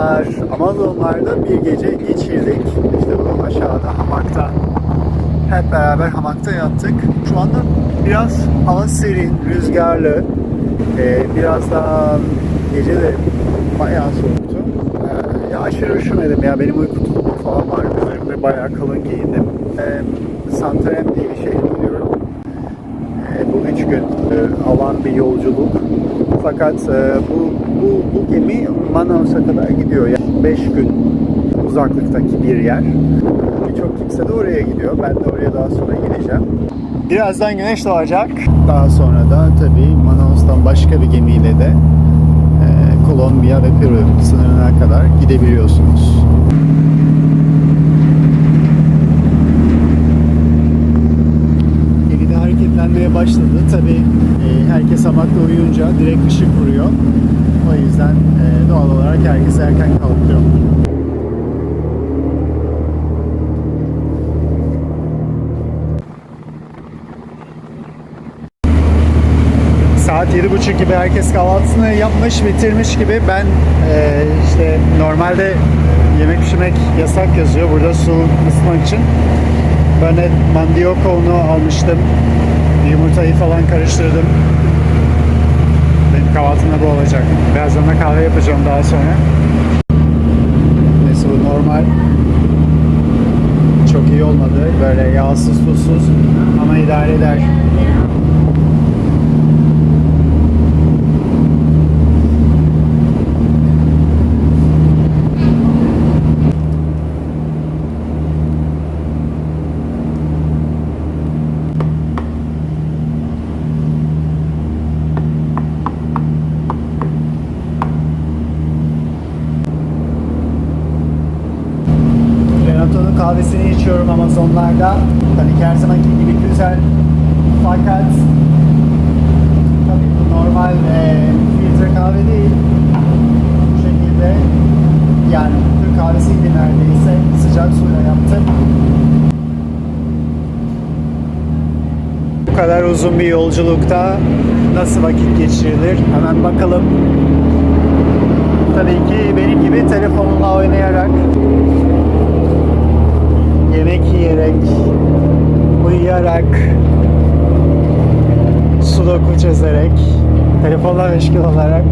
Merhabalar. Amazonlarda bir gece geçirdik. İşte bu aşağıda hamakta. Hep beraber hamakta yattık. Şu anda biraz hava serin, rüzgarlı. Ee, biraz daha gece de bayağı soğuktu. Ee, ya aşırı üşümedim ya. Benim uyku tulumu falan var. Üzerimde bayağı kalın giyindim. Ee, Santarem diye bir şehre gidiyorum. Ee, bu üç gün e, alan bir yolculuk. Fakat e, bu, bu, bu gemi Manaus'a kadar gidiyor. Yani 5 gün uzaklıktaki bir yer. Birçok kimse de oraya gidiyor. Ben de oraya daha sonra gideceğim. Birazdan güneş doğacak. Daha sonra da tabii Manaus'tan başka bir gemiyle de e, Kolombiya ve Peru sınırına kadar gidebiliyorsunuz. Gemide hareketlenmeye başladı. Tabii e, herkes hamakta uyuyunca direkt ışık vuruyor. O yüzden e, doğal olarak herkes erken kalkıyor. Saat yedi buçuk gibi herkes kahvaltısını yapmış, bitirmiş gibi. Ben e, işte normalde yemek pişirmek yasak yazıyor. Burada su ısıtmak için. Ben de mandioka unu almıştım. Yumurtayı falan karıştırdım. Benim kahvaltımda bu olacak. Birazdan da kahve yapacağım daha sonra. Neyse bu normal. Çok iyi olmadı. Böyle yağsız, tuzsuz ama idare eder. Renato'nun kahvesini içiyorum Amazonlarda. Tabii ki her zamanki gibi güzel. Fakat tabii bu normal e, filtre kahve değil. Bu şekilde yani Türk kahvesiydi neredeyse. Sıcak suyla yaptım. Bu kadar uzun bir yolculukta nasıl vakit geçirilir? Hemen bakalım. Tabii ki benim gibi telefonla oynayarak yemek yiyerek, uyuyarak, sudoku çözerek, telefonla meşgul olarak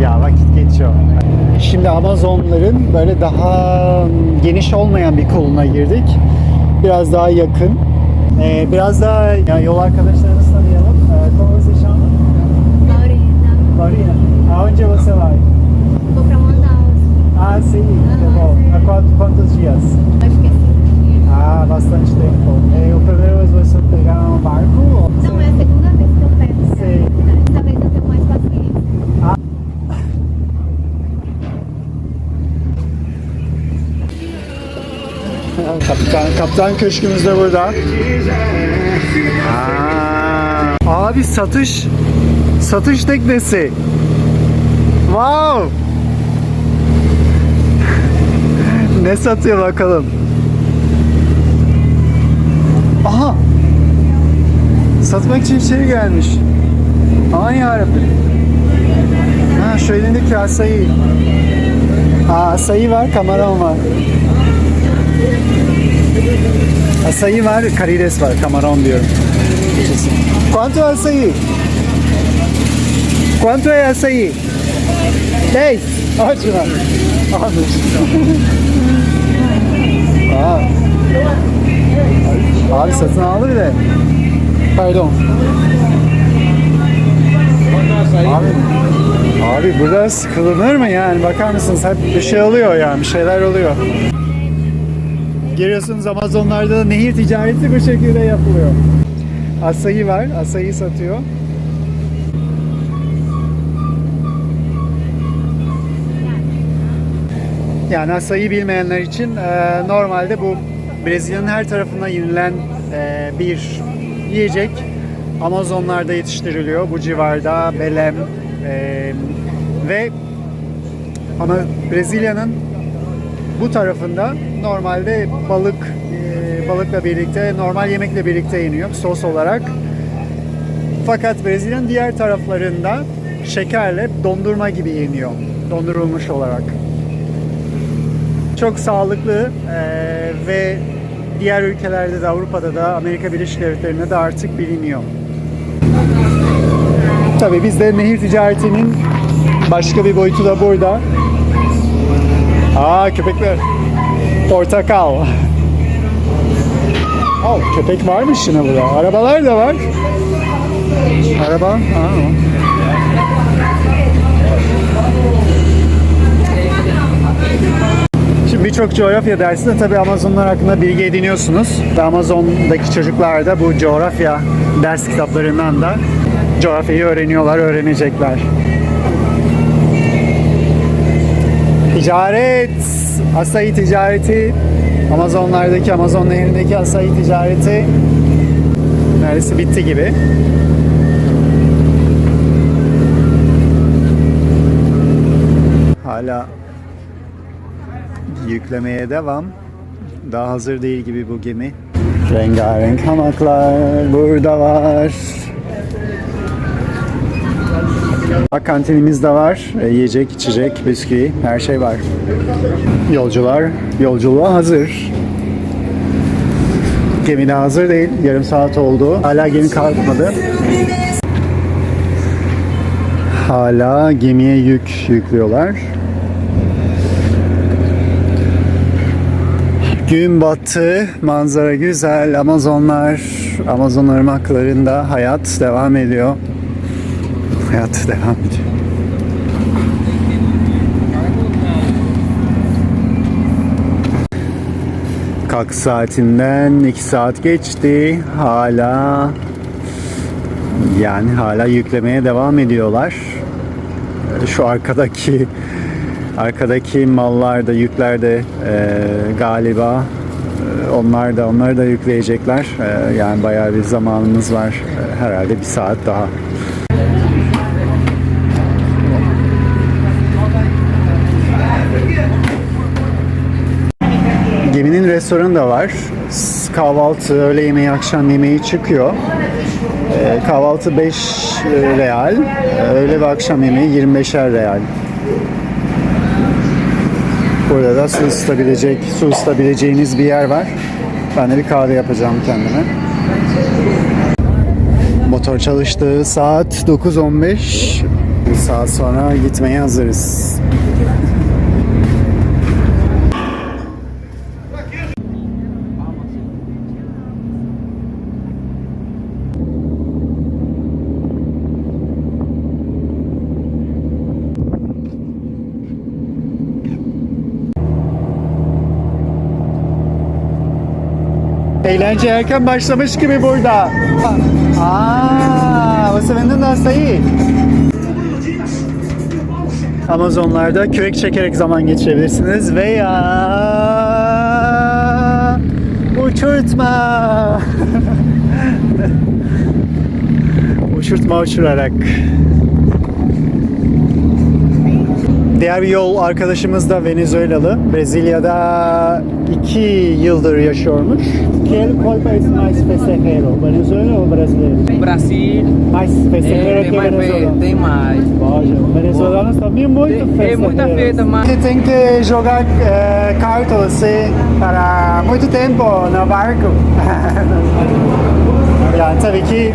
ya vakit geçiyor. Şimdi Amazonların böyle daha geniş olmayan bir koluna girdik. Biraz daha yakın. Ee, biraz daha yani yol arkadaşlarımızı tanıyalım. Ee. Lorena, Marina, aonde você vai? vou pra Manaus. Ah, sim, tá Ah, bom. sim. Há quantos dias? Acho que Ah, bastante tempo. Eh, o primeiro vez você pegar um barco? Não, você- é a segunda vez que eu pego. Sei. Dessa vez eu tenho mais paciência. Kaptan, kaptan köşkümüz de burada. Aa, abi satış satış teknesi. Wow. ne satıyor bakalım. Aha. Satmak için içeri gelmiş. Aman yarabbim. Ha şu elindeki asayı. Aa, asayı var, kamaron var. Açaí var, karides var, camarón diyorum. Quanto açaí? Quanto é açaí? 10. Ótimo. Almış. Aa. Abi satın aldı bir de. Pardon. Abi, abi burada sıkılınır mı yani? Bakar mısınız? Hep bir şey oluyor yani. Bir şeyler oluyor. Görüyorsunuz Amazonlarda da nehir ticareti bu şekilde yapılıyor. Asayi var, asayi satıyor. Yani asayi bilmeyenler için e, normalde bu Brezilya'nın her tarafına yenilen e, bir yiyecek. Amazonlarda yetiştiriliyor. Bu civarda Belem e, ve ama Brezilya'nın bu tarafında normalde balık e, balıkla birlikte normal yemekle birlikte yeniyor sos olarak. Fakat Brezilya'nın diğer taraflarında şekerle dondurma gibi yeniyor. Dondurulmuş olarak. Çok sağlıklı eee, ve diğer ülkelerde de Avrupa'da da Amerika Birleşik Devletleri'nde de artık biliniyor. Tabii bizde nehir ticaretinin başka bir boyutu da burada. Aa köpekler. Portakal. Oh, köpek varmış yine burada. Arabalar da var. Araba. Aa. Şimdi birçok coğrafya dersinde tabii Amazonlar hakkında bilgi ediniyorsunuz. Ve Amazon'daki çocuklar da bu coğrafya ders kitaplarından da coğrafyayı öğreniyorlar, öğrenecekler. Ticaret, asayı ticareti, Amazonlardaki, Amazon nehrindeki asayı ticareti neredeyse bitti gibi. Hala yüklemeye devam. Daha hazır değil gibi bu gemi. Rengarenk hamaklar burada var. Bak kantinimiz de var. E, Yiyecek, içecek, bisküvi, her şey var. Yolcular yolculuğa hazır. Gemi de hazır değil. Yarım saat oldu. Hala gemi kalkmadı. Hala gemiye yük yüklüyorlar. Gün battı, manzara güzel, Amazonlar, Amazon ırmaklarında hayat devam ediyor. Hayat devam ediyor. Kalk saatinden 2 saat geçti. Hala yani hala yüklemeye devam ediyorlar. Şu arkadaki arkadaki mallar da yükler de e, galiba e, onlar da onları da yükleyecekler. E, yani bayağı bir zamanımız var. E, herhalde bir saat daha. Geminin restoranı da var. Kahvaltı, öğle yemeği, akşam yemeği çıkıyor. Ee, kahvaltı 5 real, ee, öğle ve akşam yemeği 25'er real. Burada da su ısıtabilecek, su ısıtabileceğiniz bir yer var. Ben de bir kahve yapacağım kendime. Motor çalıştığı saat 9.15. Bir saat sonra gitmeye hazırız. Eğlence erken başlamış gibi burada. Aa, você vendendo açaí? Amazonlarda kürek çekerek zaman geçirebilirsiniz veya uçurtma. uçurtma uçurarak. Diğer bir yol arkadaşımız da Venezuelalı. Brezilya'da iki yıldır yaşıyormuş. ¿Qué cuál país mais pesquero? Venezuela ou brasileiro? Brasil Mais pesquero é, que tem mais, venezuelano. tem mais. Lógico. Venezuelanos também muito Tem- é muita festa, mas- Você tem que jogar eh, cartas assim, para muito tempo no barco. yani tabii ki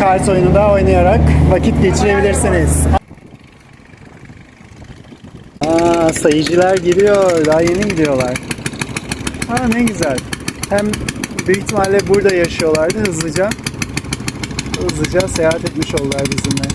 kart oyununda oynayarak vakit geçirebilirsiniz. Aa, sayıcılar gidiyor. Daha yeni gidiyorlar. Aa, ne güzel. Hem büyük ihtimalle burada yaşıyorlardı hızlıca. Hızlıca seyahat etmiş oldular bizimle.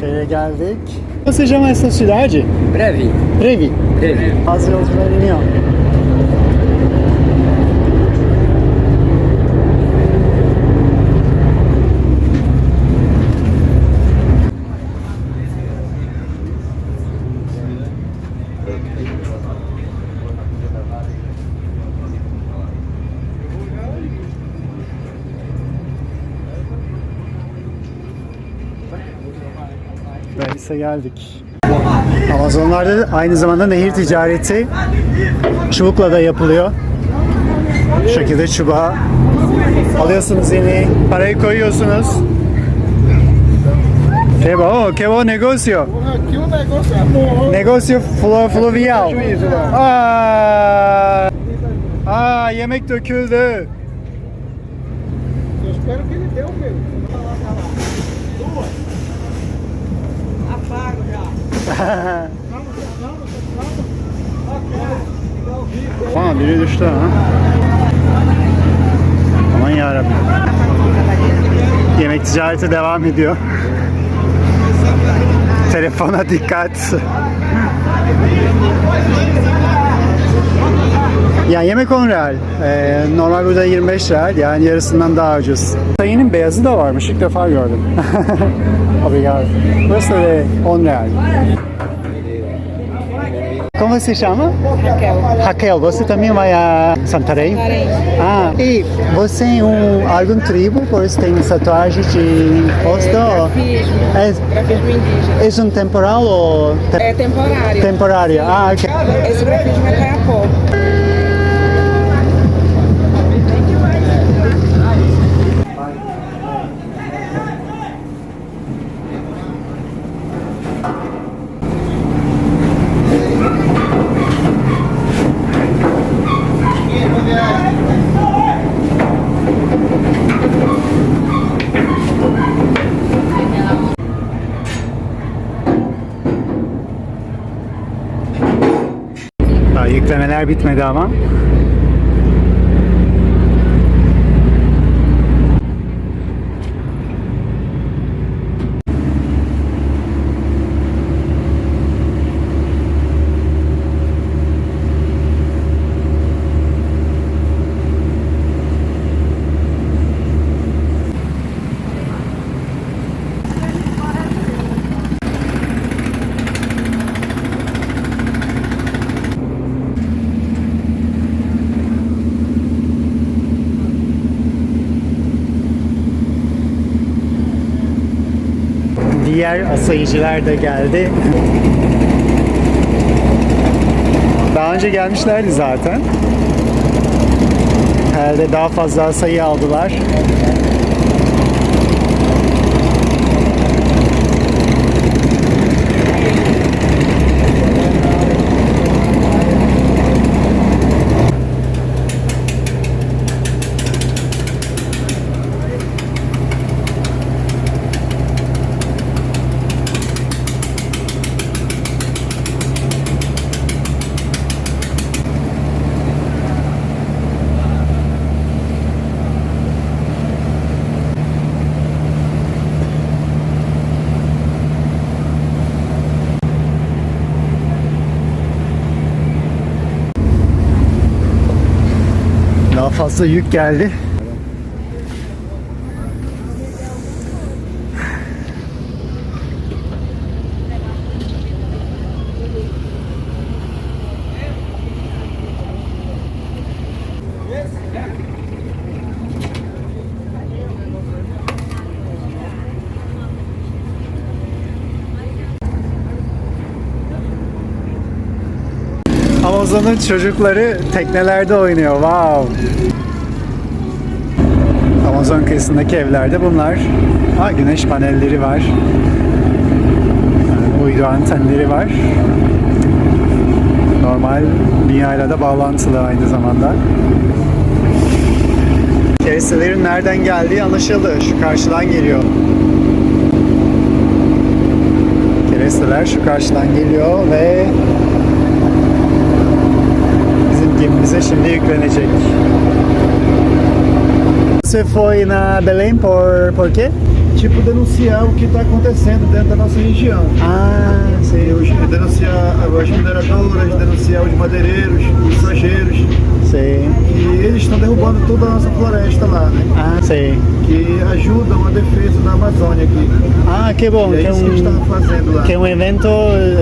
Şeye geldik. Você chama essa cidade? Breve. Brevi. Breve. Az yolcular iniyor. Neyse geldik. Amazonlarda aynı zamanda nehir ticareti çubukla da yapılıyor. Bu şekilde çubuğa alıyorsunuz yeni parayı koyuyorsunuz. Que bom, que bom negócio. Aqui o negócio é bom. Negócio flu fluvial. Aa, aa yemek döküldü. Aa biri düştü ha. Aman yarabbim. Yemek ticareti devam ediyor. Telefona dikkat. Ya yemek 10 real. Ee, normal burada 25 real. Yani yarısından daha ucuz. Sayının beyazı da varmış. İlk defa gördüm. Obrigado. Burası da 10 real. Como se chama? Raquel. Raquel, você também vai a Santarém? Santarém. Ah, e você é um, algum tribo, por isso tem tatuagem de rosto? Grafismo, É, grafismo indígena. é um temporal ou te- É temporário. temporário? Ah, ok. Esse grafismo é caiapó. Bitmedi ama. Diğer asayıcılar da geldi. Daha önce gelmişlerdi zaten. Herhalde daha fazla sayı aldılar. Daha fazla yük geldi. Amazon'un çocukları teknelerde oynuyor. Wow. Amazon kıyısındaki evlerde bunlar. Ha, güneş panelleri var. Uydu antenleri var. Normal dünyayla da bağlantılı aynı zamanda. Kerestelerin nereden geldiği anlaşıldı. Şu karşıdan geliyor. Keresteler şu karşıdan geliyor ve gemimize şimdi yüklenecek. Você foi na Belém por, por quê? Tipo, denunciar o que está acontecendo dentro da nossa região. Ah. Os, denunciar as mineradoras, denunciar os madeireiros, os sojeiros, Sei. que eles estão derrubando toda a nossa floresta lá, né? Ah, sei. Que ajudam a defesa da Amazônia aqui. Ah, que bom. E é Que é isso que eles um, fazendo lá. que é um evento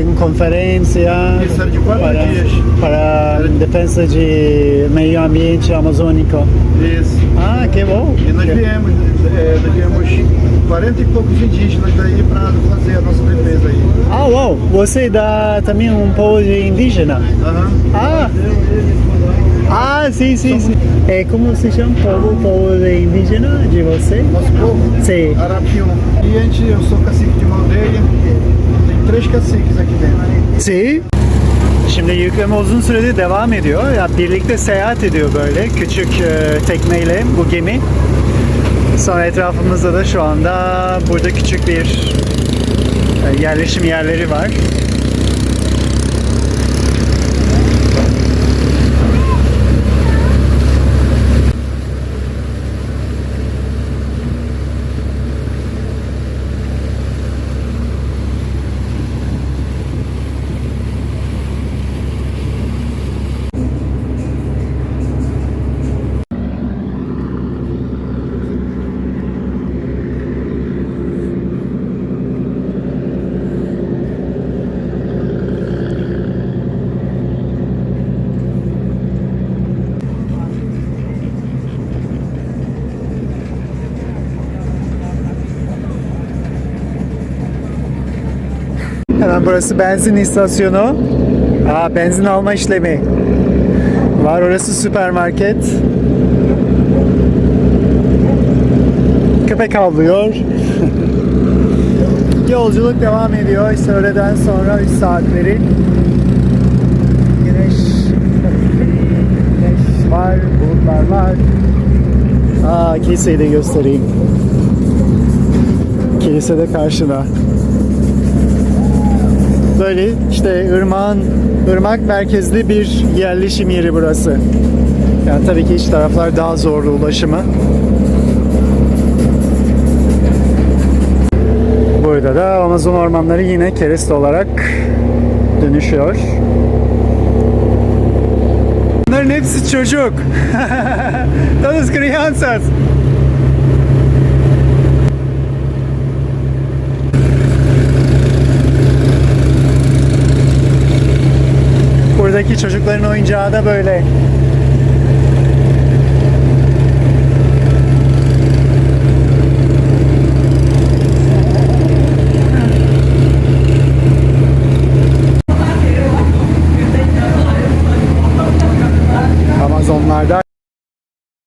em conferência Isso era de quatro para, dias. para defesa de meio ambiente amazônico. Isso. Ah, que bom. E nós viemos, é, nós viemos 40 e poucos indígenas daí para fazer a nossa defesa aí. Ah, uau! Você dá também um povo de indígena? Aham. Ah! Ah, sim, sim, sim. É, como se chama povo, povo de indígena de você? Nosso povo, Sim. Arapium. E a gente, eu sou cacique de uma aldeia, tem três caciques aqui dentro. Si. Şimdi yükleme uzun süredir devam ediyor. Ya birlikte seyahat ediyor böyle küçük e, tekneyle bu gemi. Sonra etrafımızda da şu anda burada küçük bir e, yerleşim yerleri var. Hemen burası benzin istasyonu. Aa, benzin alma işlemi. Var orası süpermarket. Köpek avlıyor. Yolculuk devam ediyor. İşte öğleden sonra 3 saatleri. Güneş, güneş var, bulutlar var. Aa, kiliseyi de göstereyim. Kilise de karşıda. Böyle işte ırmağın, ırmak merkezli bir yerleşim yeri burası. Yani tabii ki iç taraflar daha zorlu ulaşımı. Burada da Amazon ormanları yine kereste olarak dönüşüyor. Bunların hepsi çocuk. Todos crianças. Buradaki çocukların oyuncağı da böyle.